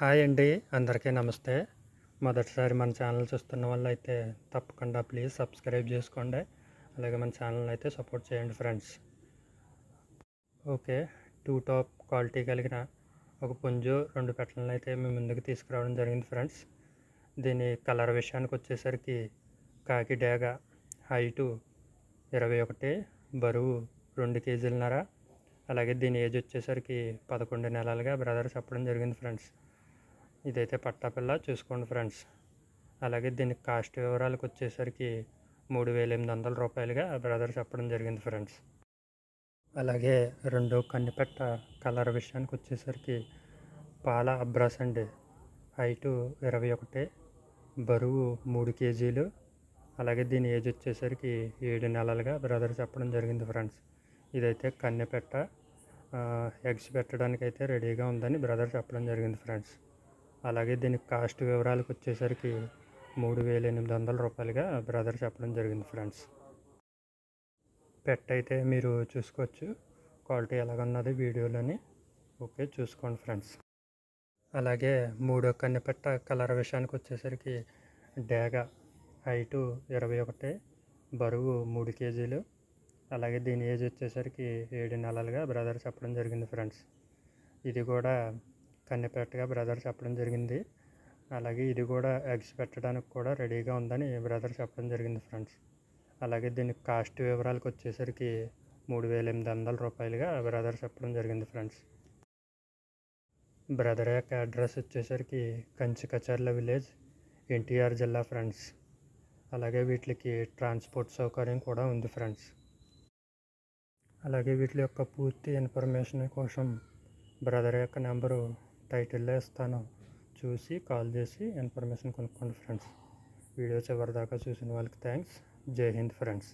Hi అండి అందరికీ నమస్తే. మొదటిసారి మన ఛానల్ చూస్తున్న వాళ్ళు అయితే తప్పకుండా ప్లీజ్ సబ్స్క్రైబ్ చేసుకోండి. అలాగే మన ఛానల్ అయితే సపోర్ట్ చేయండి friends. Okay two top quality కలిగిన ఒక పుంజు రెండు పెట్టలను అయితే మేము ముందుకు తీసుకురావడం జరిగింది ఫ్రెండ్స్. దీని కలర్ విషయానికి వచ్చేసరికి కాకి డేగ హైటు ఇరవై ఒకటి బరువు రెండు కేజీలన్నర. అలాగే దీని ఏజ్ వచ్చేసరికి పదకొండు నెలలుగా బ్రదర్ చెప్పడం జరిగింది ఫ్రెండ్స్. ఇదైతే పట్టాపిల్ల చూసుకోండి ఫ్రెండ్స్. అలాగే దీని కాస్ట్ వివరాలకు వచ్చేసరికి మూడు వేల ఎనిమిది వందల రూపాయలుగా బ్రదర్ చెప్పడం జరిగింది ఫ్రెండ్స్. అలాగే రెండు కన్నిపెట్ట కలర్ విషయానికి వచ్చేసరికి పాల అబ్రాస్ అండి. హైటు ఇరవై ఒకటి బరువు మూడు కేజీలు. అలాగే దీని ఏజ్ వచ్చేసరికి ఏడు నెలలుగా బ్రదర్ చెప్పడం జరిగింది ఫ్రెండ్స్. ఇదైతే కన్నెపెట్ట ఎగ్స్ పెట్టడానికి అయితే రెడీగా ఉందని బ్రదర్ చెప్పడం జరిగింది ఫ్రెండ్స్. అలాగే దీని కాస్ట్ వివరాలకు వచ్చేసరికి మూడు వేల ఎనిమిది వందల రూపాయలుగా బ్రదర్ చెప్పడం జరిగింది ఫ్రెండ్స్. పెట్ అయితే మీరు చూసుకోవచ్చు. క్వాలిటీ ఎలాగున్నది వీడియోలోని. ఓకే చూసుకోండి ఫ్రెండ్స్. అలాగే మూడో కన్నెపెట్ట కలర్ విషయానికి వచ్చేసరికి డేగ హైటు ఇరవై ఒకటి బరువు మూడు కేజీలు. అలాగే దీని ఏజ్ వచ్చేసరికి ఏడు నెలలుగా బ్రదర్ చెప్పడం జరిగింది ఫ్రెండ్స్. ఇది కూడా కన్నెపెట్టగా బ్రదర్ చెప్పడం జరిగింది. అలాగే ఇది కూడా ఎగ్స్ పెట్టడానికి కూడా రెడీగా ఉందని బ్రదర్ చెప్పడం జరిగింది ఫ్రెండ్స్. అలాగే దీని కాస్ట్ వివరాలకు వచ్చేసరికి మూడు వేల ఎనిమిది వందల రూపాయలుగా బ్రదర్ చెప్పడం జరిగింది ఫ్రెండ్స్. బ్రదర్ యొక్క అడ్రస్ వచ్చేసరికి కంచి కచర్ల విలేజ్ ఎన్టీఆర్ జిల్లా ఫ్రెండ్స్. అలాగే వీటికి ట్రాన్స్పోర్ట్ సౌకర్యం కూడా ఉంది ఫ్రెండ్స్. అలాగే వీటి యొక్క పూర్తి ఇన్ఫర్మేషన్ కోసం బ్రదర్ యొక్క నెంబరు టైటిల్లో ఇస్తాను. చూసి కాల్ చేసి ఇన్ఫర్మేషన్ కొనుక్కోండి ఫ్రెండ్స్. వీడియో చివరిదాకా చూసిన వాళ్ళకి థ్యాంక్స్ జై హింద్ ఫ్రెండ్స్.